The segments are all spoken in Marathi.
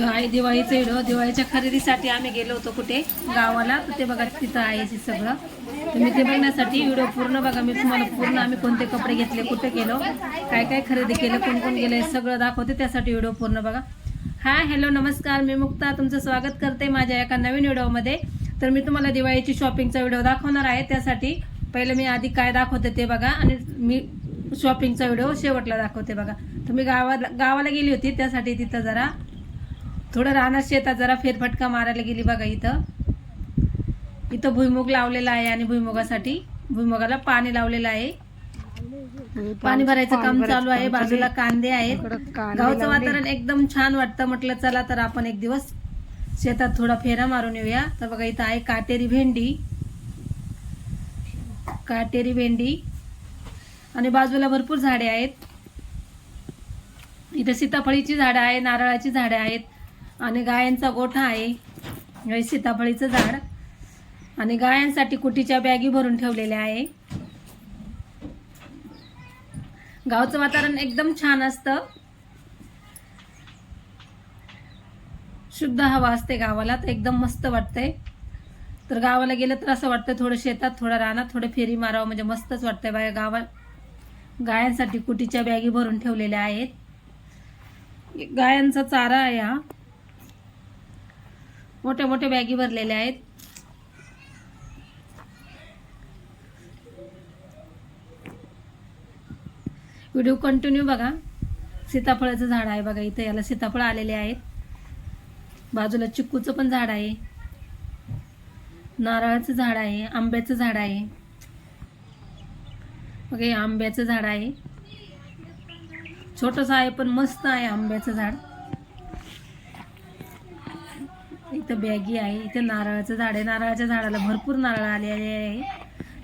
आहे दिवाळीचं व्हिडिओ दिवाळीच्या खरेदीसाठी आम्ही गेलो होतो कुठे? गावाला. ते बघा तिथं आहे ते सगळं. तुम्ही ते बघण्यासाठी व्हिडिओ पूर्ण बघा मी तुम्हाला पूर्ण आम्ही कोणते कपडे घेतले कुठे गेलो काय काय खरेदी केलं कोण कोण गेलं सगळं दाखवते. त्यासाठी व्हिडिओ पूर्ण बघा. हा हॅलो नमस्कार. मी मुक्ता. तुमचं स्वागत करते माझ्या एका नवीन व्हिडिओमध्ये. तर मी तुम्हाला दिवाळीची शॉपिंगचा व्हिडिओ दाखवणार आहे. त्यासाठी पहिलं मी आधी काय दाखवते ते बघा आणि मी शॉपिंगचा व्हिडिओ शेवटला दाखवते बघा. तुम्ही गावाला गावाला गेली होती त्यासाठी तिथं जरा थोडं रानात शेतात जरा फेरफटका मारायला गेली बघा इथं. इथं भुईमुग लावलेला आहे आणि भुईमुगासाठी. भुईमुगाला पाणी लावलेलं आहे. पाणी भरायचं काम चालू आहे. बाजूला कांदे आहेत. गावचं वातावरण एकदम छान वाटतं म्हटलं चला तर आपण एक दिवस शेतात थोडा फेरा मारून येऊया. तर बघा इथं आहे काटेरी भेंडी. काटेरी भेंडी. आणि बाजूला भरपूर झाडे आहेत. इथं सीताफळीची झाडं आहे नारळाची झाडं आहेत. आणि गायांचा गोठा आहे. हे सीताफळीचं झाड. आणि गायांसाठी कुटीच्या बॅगी भरून ठेवलेल्या आहे. गावचं वातावरण एकदम छान असतं. शुद्ध हवा असते गावाला तर एकदम मस्त वाटतंय. तर गावाला गेलं तर असं वाटतं थोडं शेतात थोडं रानात थोडं फेरी मारावं म्हणजे मस्तच वाटतंय. बाया गावात गायांसाठी कुटीच्या बॅगी भरून ठेवलेल्या आहेत. गायांचा चारा आहे हा. मोठ्या मोठ्या बॅगी भरलेल्या आहेत. व्हिडिओ कंटिन्यू बघा. सीताफळाचं झाड आहे बघा इथं याला सीताफळ आलेले आहेत. बाजूला चिक्कूचं पण झाड आहे. नारळाचं झाड आहे आंब्याचं झाड आहे. बघा हे आंब्याचं झाड आहे. छोटंसं आहे पण मस्त आहे आंब्याचं झाड. इथं बॅगी आहे इथं नारळाचं झाड आहे. नारळाच्या झाडाला भरपूर नारळ आलेले आहे.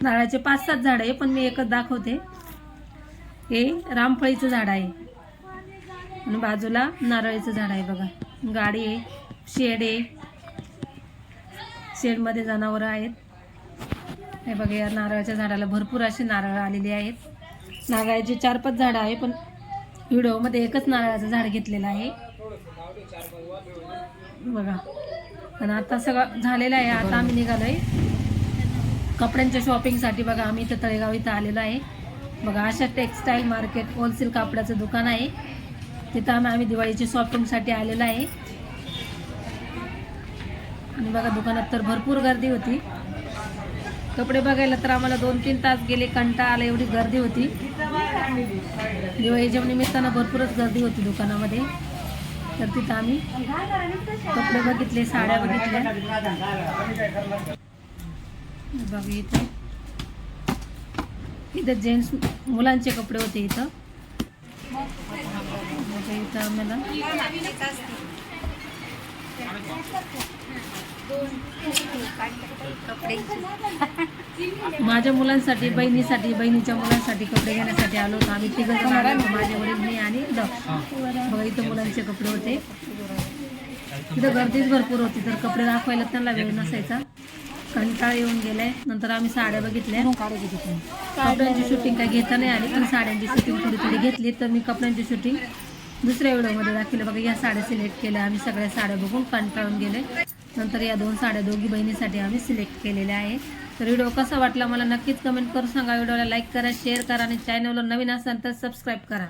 नारळाचे पाच सात झाड आहे पण मी एकच दाखवते. हे रामफळीचं झाड आहे. आणि बाजूला नारळीचं झाड आहे बघा. गाडी आहे शेड आहे. शेडमध्ये जनावरं आहेत. हे बघा या नारळाच्या झाडाला भरपूर असे नारळ आलेले आहेत. नारळाचे चार पाच झाडं आहे पण व्हिडिओमध्ये एकच नारळाचं झाड घेतलेलं आहे. बघा. आणि आता सगळं झालेलं आहे. आता आम्ही निघालो आहे कपड्यांच्या शॉपिंगसाठी बघा आम्ही इथं तळेगाव इथं आलेलो आहे. बघा अशा टेक्स्टाईल मार्केट होलसेल कापडाचं दुकान आहे. तिथं आम्ही आम्ही दिवाळीची शॉपिंगसाठी आलेलो आहे. आणि बघा दुकानात तर भरपूर गर्दी होती. कपडे बघायला तर आम्हाला दोन तीन तास गेले कंटा आला एवढी गर्दी होती. दिवाळीच्या निमित्तानं भरपूरच गर्दी होती दुकानामध्ये. तर तिथं आम्ही कपडे बघितले साड्या बघितल्या बघा इथं इथं जेंट्स मुलांचे कपडे होते इथं बघा इथं आम्हाला माझ्या मुलांसाठी बहिणीसाठी बहिणीच्या मुलांसाठी कपडे घेण्यासाठी आलो होतो. आम्ही तिघं माझे वडील मी आणि दक्ष बघा इथं मुलांचे कपडे होते. तिथं गर्दीच भरपूर होती तर कपडे दाखवायला त्यांना वेळ नसायचा. कंटाळ येऊन गेलाय. नंतर आम्ही साड्या बघितल्या. कपड्यांची शूटिंग काय घेता नाही आली पण साड्यांची शूटिंग थोडी थोडी घेतली तर मी कपड्यांची शूटिंग दुसऱ्या व्हिडिओमध्ये दाखवलं. बघा या साड्या सिलेक्ट केल्या. आम्ही सगळ्या साड्या बघून कंटाळून गेले नंतर या दोन साड्या दोघी बहिणीसाठी आम्ही सिलेक्ट केलेल्या आहे तर व्हिडिओ कसा वाटला मला नक्कीच कमेंट करून सांगा. व्हिडिओला लाईक करा शेअर करा आणि चॅनलवर नवीन असाल तर सबस्क्राईब करा.